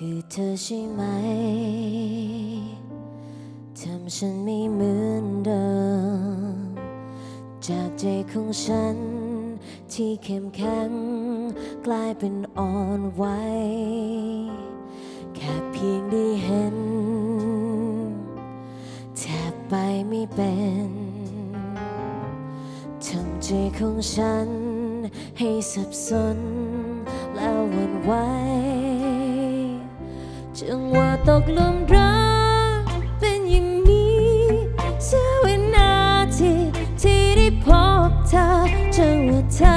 คือเธอใช่ไหม ทำฉันไม่เหมือนเดิม จากใจของฉันที่เข้มแข็ง กลายเป็นอ่อนไหวแค่เพียงได้เห็น แทบไปไม่เป็นทำใจของฉันให้สับสนแล้ววันไหว จังหวะตกหลุมรักเป็นอย่างนี้เสียวินาทีที่ได้พบเธอจังหวะเธอ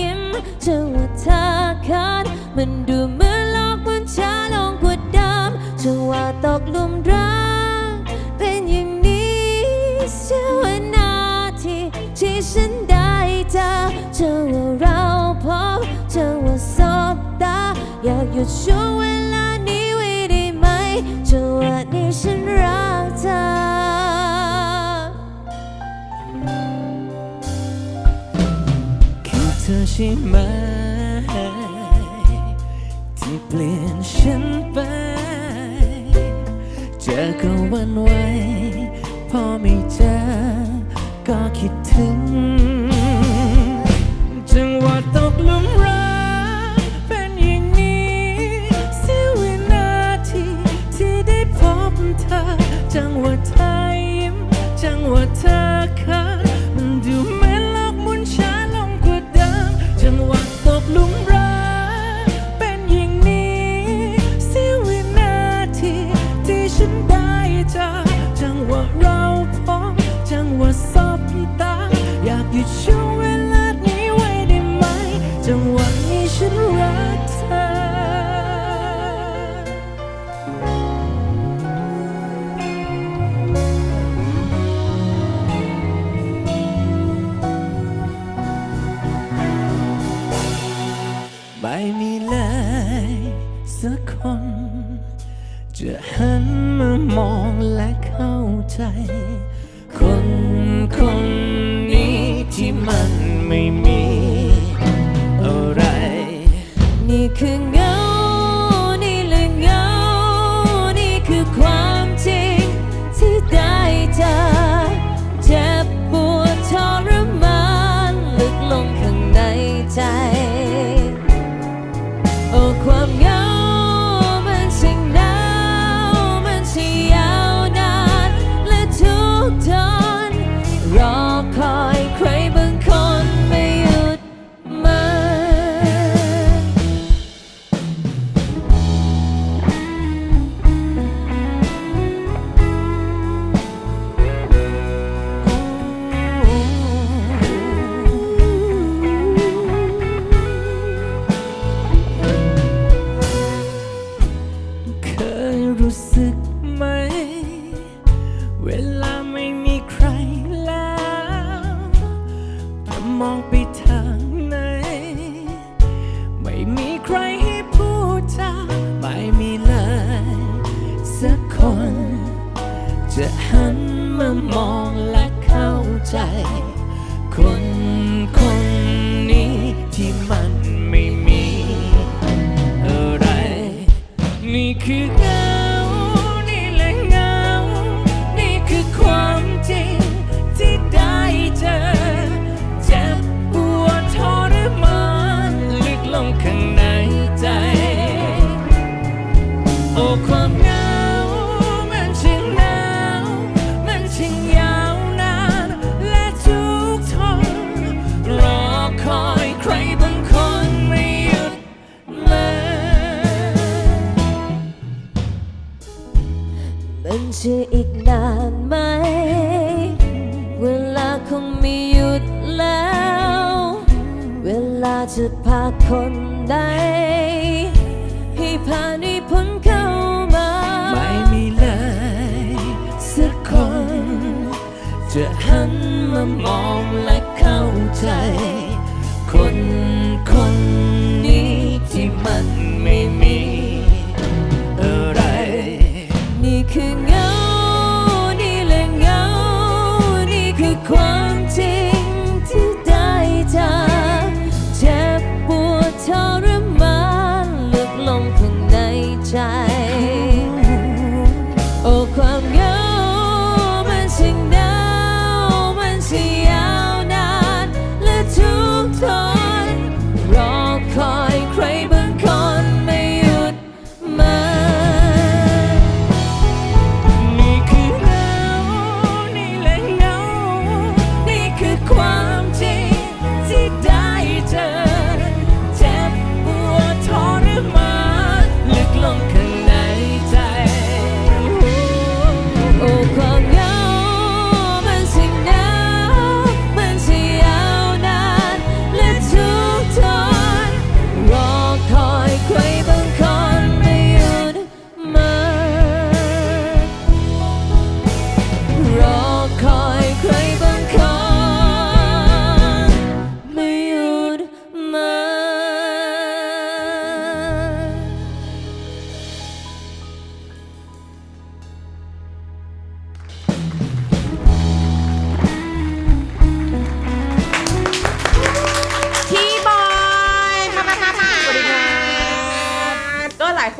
ยิ้มจังหวะเธอคัดมันดูเหมือนโลกมันช้าลงกว่าเดิมจังหวะตกหลุมรักเป็นอย่างนี้เสียวินาทีที่ฉันได้เจอจังหวะเราพบจังหวะสบตาอยากหยุดช่วงเวลา ช่ไหม ที่เปลี่ยนฉันไป เจอก็วันไหวพอไม่เจอก็คิดถึง กลุม สักคน จะหัน มันจะอีกนานไหม เวลาคงไม่หยุดแล้ว เวลาจะพาคนใดให้ผ่านให้พ้นเข้ามา ไม่มีเลยสักคน จะหันมามองและเข้าใจ คน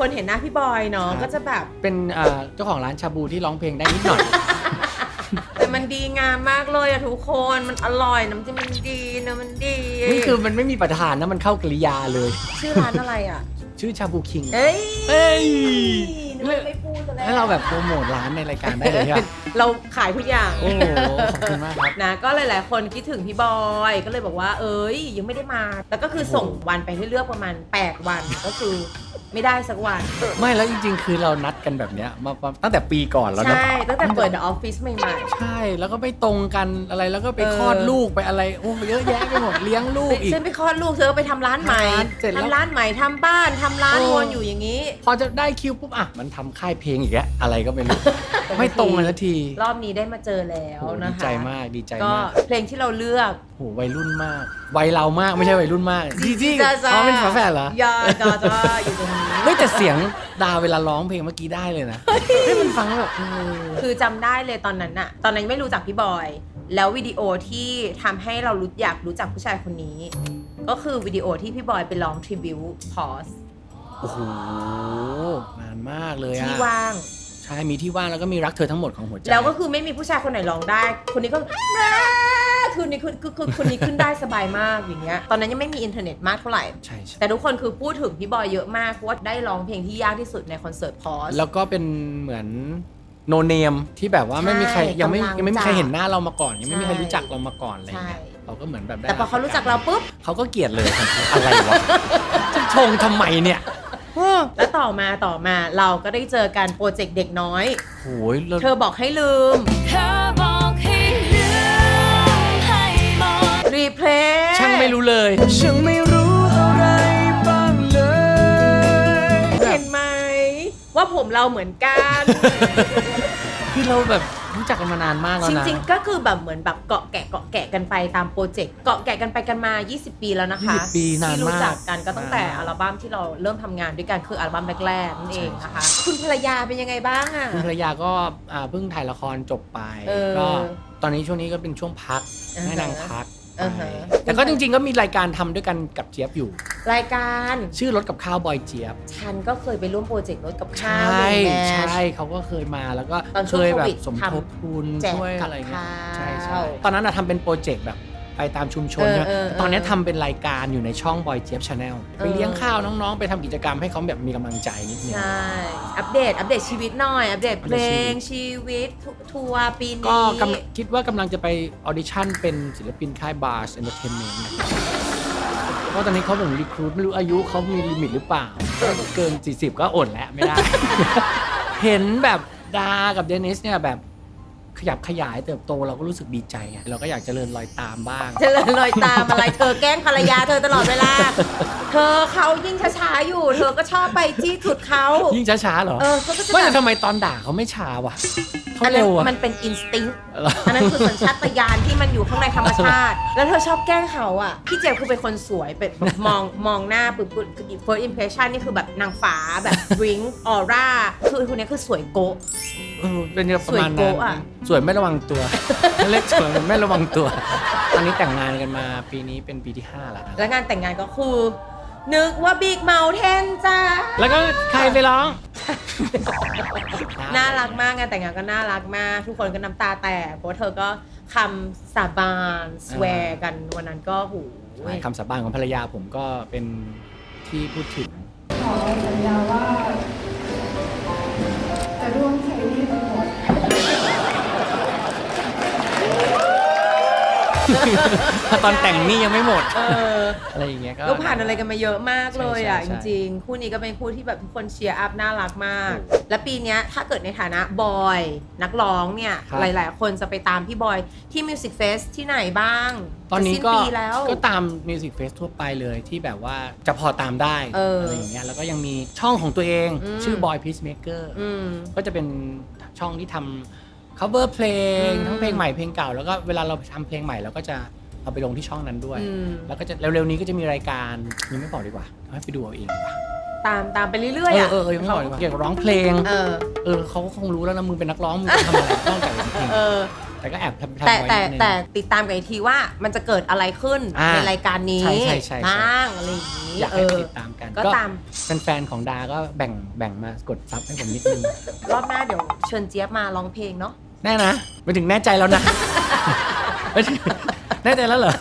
คนเห็นหน้าพี่บอยเนาะครับก็จะแบบ เป็นเอ่อเจ้าของร้านชาบูที่ร้องเพลงได้นิดหน่อย แต่มันดีงามมากเลยอะทุกคนมันอร่อยน้ำจิ้มมันดีเนะมันดีนี่คือมันไม่มีประธานนะมันเข้ากริยาเลย ชื่อร้านอะไรอะชื่อชาบูคิง เอ้ยเอ้ยนึกว่าไม่พูดตัวแรกให้เราแบบโปรโมทร้านในรายการได้เลยใช่ปะเราขายทุกอย่าง โอ้โหขอบคุณมากครับ นะก็หลายๆ คนคิดถึงพี่บอยก็เลยบอกว่า เอ้ยยังไม่ได้มา แล้วก็คือส่งวันไปให้เลือกประมาณ 8 วัน ก็คือ ไม่ได้สักวัน ไม่แล้วจริง ๆ คือเรานัดกันแบบเนี้ยมามาตั้งแต่ปีก่อนแล้วนะ ใช่ ตั้งแต่เปิดออฟฟิศใหม่ใช่แล้วก็ไม่ตรงกันอะไรแล้วก็ไปเออ คลอดลูกไปอะไรโอ้เยอะแยะไปหมดเลี้ยงลูกอีกๆฉันไปคลอดลูกเธอก็ไปทำร้านใหม่ร้านเสร็จแล้วทำร้านใหม่ทำบ้านทำร้านโอ้วนอยู่อย่างนี้ พอจะได้คิวปุ๊บอะมันทำค่ายเพลงอีกแล้วอะไรก็ไม่รู้ ไม่ตรงกันสักที รอบนี้ได้มาเจอแล้วโอ้นะดีคะใจมากดีใจก็มากเพลงที่เราเลือกโหวัยรุ่นมากวัยเรามากไม่ใช่วัยรุ่นมากจริงๆจ้าจ้าอ๋อเป็นฝาแฝดเหรอ ยาจ้าจ้าอยู่ตรงนี้ เฮ้ยแต่เสียงดาเวลาร้องเพลงเมื่อกี้ได้เลยนะเฮ้ยมันฟังแล้วแบบเออ คือจำได้เลยตอนนั้นอะตอนนั้นไม่รู้จักพี่บอย แล้ววิดีโอที่ทำให้เรารู้อยากรู้จักผู้ชายคนนี้ ก็คือวิดีโอที่พี่บอยไปร้องทริบิวพอสโอ้โหนานมากเลยอะที่ว่าง ใช่มีที่ว่างแล้วก็มีรักเธอทั้งหมดของหัวใจแล้วก็คือไม่มีผู้ชายคนไหนร้องได้ คนนี้ก็คือนี่คือคือคือคนนี้ขึ้นได้สบายมากอย่างเงี้ยตอนนั้นยังไม่มีอินเทอร์เน็ตมากเท่าไหร่ ใช่ใช่แต่ทุกคนคือพูดถึงพี่บอยเยอะมากเพราะว่าได้ร้องเพลงที่ยากที่สุดในคอนเสิร์ตพอส แล้วก็เป็นเหมือนโนเนมที่แบบว่าไม่มีใครใช่ยังไม่กำลังยังไม่มีใครจะเห็นหน้าเรามาก่อน ยังไม่มีใครใช่รู้จักเรามาก่อนอะไรอย่างเงี้ยใช่ เราก็เหมือนแบบได้แต่พอเขารู้จักเราปุ๊บ เขาก็เกลียดเลยทันทีอะไรวะจะชงทำไมเนี่ยเออ แล้วต่อมาต่อมาเราก็ได้เจอกันโปรเจกต์เด็กน้อย โอ้ยเราเธอบอกให้ลืมเธอบอกให้ลืมให้หมดรีเพลย์ช่างไม่รู้เลยช่างไม่รู้อะไรบ้างเลยเห็นไหม ว่าผมเราเหมือนกัน คือเราแบบ รู้จักกันมานานมากแล้วจนะ ริงๆ ก็คือแบบเหมือนแบบเกาะแกะเกาะแกะกันไปตามโปรเจกต์เกาะแกะกันไปกันมา 20 ปีแล้วนะคะ20ปีนานที่รู้มากจักกันก็ตั้งแต่นานมากอัลบั้มที่เราเริ่มทำงานด้วยกันคืออัลบั้มแรกๆนั่นเองนะคะใช่คุณภรรยาเป็นยังไงบ้างอะ คุณภรรยาก็อ่าเพิ่งถ่ายละครจบไป เออก็ตอนนี้ช่วงนี้ก็เป็นช่วงพักอ่าฮะ ให้นางพัก อ่าฮะไปแต่ก็จริงๆ ก็มีรายการทำด้วยกันกับเจี๊ยบอยู่ รายการชื่อรถกับข้าวบอยเจี๊ยบ ฉันก็เคยไปร่วมโปรเจกต์รถกับใชข้าว่หนึ่งแมตช์ใช่เขาก็เคยมาแล้วก็ตอนช่เควงยแบบโควิดสมทบทุนแจกช่วยกับอะไรเงี้ยข้าว ใช่ใช่ตอนนั้นอะทำเป็นโปรเจกต์แบบ ไปตามชุมชนเออใช่ไหมเออเออตอนนี้ทำเป็นรายการอยู่ในช่องบอยเจี๊ยบชาแนลไปเลี้ยงข้าวน้องๆ ไปทำกิจกรรมให้เขาแบบมีกำลังใจนิดนึงใช่ อัปเดต อัปเดตชีวิตหน่อย อัปเดตอัปเพเดลตชีวิงตชีวิตทัทัวร์ปีก็นี้กำคิดว่ากำลังจะไปออดิชั่นเป็นศิลปินค่ายบาร์สเอนเตอร์เทนเมนต์เพราะตอนนี้เขาเหมือนรีครูดไม่รู้อายุเขามีลิมิตหรือเปล่าถ้าเกิน 40 ก็อดแล้วไม่ได้ เห็นแบบดากับเดนิสเนี่ยแบบ ขยับขยายเติบโตเราก็รู้สึกดีใจไงเราก็อยากเจริญรอยตามบ้าง เจริญรอยตามอะไรเธอแกล้งภรรยาเธอตลอดเวลา เธอเขายิ่งช้าๆอยู่ เธอก็ชอบไปจี้จุดเขายิ่งช้าๆเหรอเออเขาก็จะไม่แบแต่บทำไมตอนด่าเขาไม่ช้าวะเขาอันนั้เร็นวอะมันเป็นอินสติ้งเหรออันนั้นคือสัญชาตญาณที่มันอยู่ข้างในธรรมชาติ แล้วเธอชอบแกล้งเขาอะพี่เจมส์คือเป็นคนสวยเป็นแบบมองมองหน้าปุ๊บปุ๊บ first impression นี่คือแบบนางฟ้าแบบ bring aura คือคนนี้คือสวยโกะ เออเป็นประมาณสวยนั้โก๊ะนอะสวยไม่ระวังตัว เล็กสวยไม่ระวังตัว ตอนนี้แต่งงานกันมาปีนี้เป็นปีที่5แล้วแล้วงานแต่งงานก็คือ นึกว่าบิ๊กเมาเทนจ้า แล้วก็ใครไปร้อง น่ารักมากงานแต่งงานก็น่ารักมาก ทุกคนก็น้ำตาแตกเพราะว่าเธอก็คำสาบานสแวร์กันวันนั้นก็หูยคำสาบานของภรรยาผมก็เป็นที่พูดถึงขอสัญญาว่า จะร่ ตอนแต่งนี่ยังไม่หมด เอออะไรอย่างเงี้ยก็ ก็ผ่านอะไรกันมาเยอะมากเลยอะใช่จใช่ ริงๆ คู่นี้ก็เป็นคู่ที่แบบทุกคนเชียร์อัพน่ารักมากถูกและปีเนี้ยถ้าเกิดในฐานะบอย นักร้องเนี่ยครับ หลายๆ คนจะไปตามพี่บอยที่มิวสิกเฟสที่ไหนบ้างตอนนี้จะสิ้ก็ปีแล้ว ก็ตามมิวสิกเฟสทั่วไปเลยที่แบบว่าจะพอตามได้เอออไรอย่างเงี้ยแล้วก็ยังมีช่องของตัวเองอืม ชื่อ Boy Peacemaker อืม ก็จะเป็นช่องที่ทำ cover เพลงอืมทั้งเพลงใหม่เพลงเก่า แล้วก็เวลาเราทำเพลงใหม่เราก็จะเอาไปลงที่ช่องนั้นด้วย อืม แล้วก็จะเร็วๆนี้ก็จะมีรายการยังไม่บอกดีกว่าให้ไปดูเอาเองดีกว่าตามตามไปเรื่เออยๆออะเออเออยังไม่บอกดีกว่าเกี่ยวกับร้องเพลง เออเออเขาก็คงรู้แล้วนะมึงเป็นนักร้องมึงจะทำอะไรนอกจากร้องเพลงเออ แต่ก็แอบทำทำแต่ไว้แต่นิดนึง แต่ติดตามกันอีกทีว่ามันจะเกิดอะไรขึ้นอ่าในรายการนี้ใช่ใช่ใช่ใช่ บ้างอะไรอย่างนี้อยากเอให้อ ติดตามกันก็ตาม แฟนๆของดาก็แบ่งแบ่งมากดซับให้ผมนิดนึง รอบหน้าเดี๋ยวเชิญเจี๊ยบมาร้องเพลงเนาะ แน่นะ ไปถึงแน่ใจแล้วนะไม่ถึงแน่ใจแล้วเหรอ